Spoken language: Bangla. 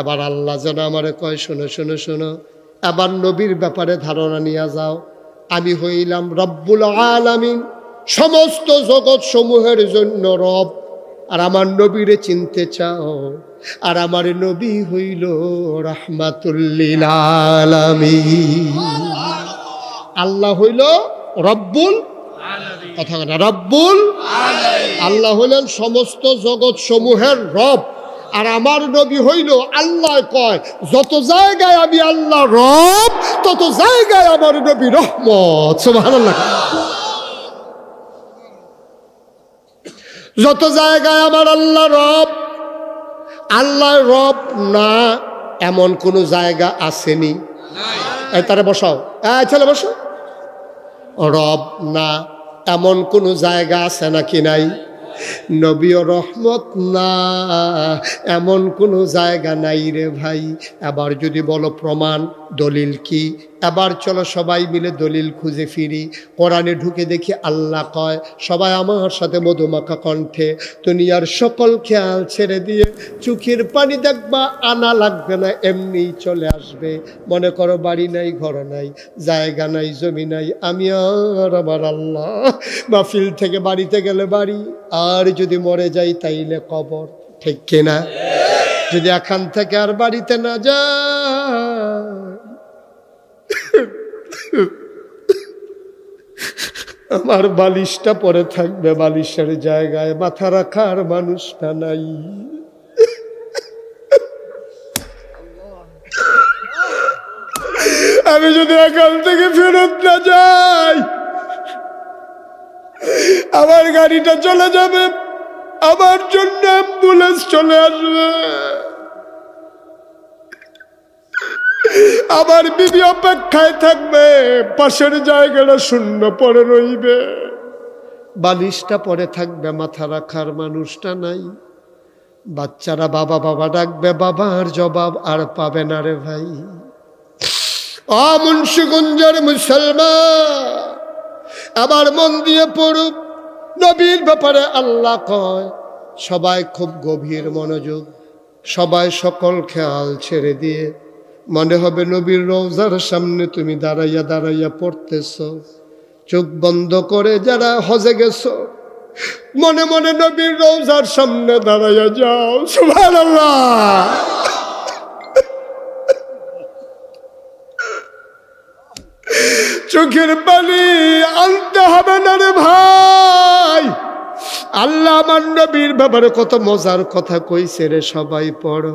এবার আল্লাহ যেন আমারে কয়, শোনো শোনো শোনো, এবার নবীর ব্যাপারে ধারণা নিয়ে যাও। আমি হইলাম রব্বুল আলামিন, সমস্ত জগৎ সমূহের জন্য রব। আর আমার নবীরে চিনতে চাও, আর আমার নবী হইল রাহমাতুল্লিল আলামিন। আল্লাহ হইল রব্বুল কথা রব্বুল আল্লাহ হইলেন সমস্ত জগৎ সমূহের রব। আর আমার নবী হইল আল্লাহ কয়, যত জায়গায় আমি আল্লাহ রব, তত জায়গায় আমার নবী রহমত। যত জায়গায় আমার আল্লাহ রব আল্লাহ রব না, এমন কোনো জায়গা আসেনি। তারে বসাও। ছেলে বসো। রব না, এমন কোনো জায়গা আছে নাকি নাই? নবী রহমত না। এমন কোনো জায়গা নাই রে ভাই। আবার যদি বলো প্রমাণ, দলিল কি? এবার চলো সবাই মিলে দলিল খুঁজে ফিরি। কোরআনে ঢুকে দেখি আল্লাহ কয়, সবাই আমার সাথে মধুমাখা কণ্ঠে, দুনিয়ার সকল খেয়াল ছেড়ে দিয়ে চোখের পানি দেখবা, আনা লাগবে না এমনি চলে আসবে। মনে করো বাড়ি নাই, ঘর নাই, জায়গা নাই, জমি নাই, আমি আর আমার আল্লাহ। মাহফিল থেকে বাড়িতে গেলে বাড়ি, আর যদি মরে যাই তাইলে কবর, ঠিক কিনা? যদি এখান থেকে আর বাড়িতে না যায় আমার বালিশটা পরে থাকবে বালিশের জায়গায়, মাথা রাখার মানুষটা নাই। আমি যদি এখান থেকে ফেরত না যাই, আমার গাড়িটা চলে যাবে, আমার জন্য অ্যাম্বুলেন্স চলে আসবে। আমার বিবি অপেক্ষায় থাকবে। পাশের জায়গাটা শূন্য পড়ে রইবে। বালিশটা পরে থাকবে, মাথা রাখার মানুষটা নাই। বাচ্চারা বাবা বাবা ডাকবে, বাবার জবাব আর পাবে না রে ভাই। অ মুন্সিগঞ্জের মুসলমান আবার মন দিয়ে পড়ুক, নবীর ব্যাপারে আল্লাহ কয়, সবাই খুব গভীর মনোযোগ, সবাই সকল খেয়াল ছেড়ে দিয়ে মনে হবে নবীর রোজার সামনে তুমি দাঁড়াইয়া দাঁড়াইয়া পড়তেছ। চোখ বন্ধ করে যারা হজে গেছ, মনে মনে নবীর রোজার সামনে দাঁড়াইয়া যাও। চোখের পানি আনতে হবে না রে ভাই। আল্লাহ আমার নবীর ব্যাপারে কত মজার কথা কইছে রে সবাই পড়ো।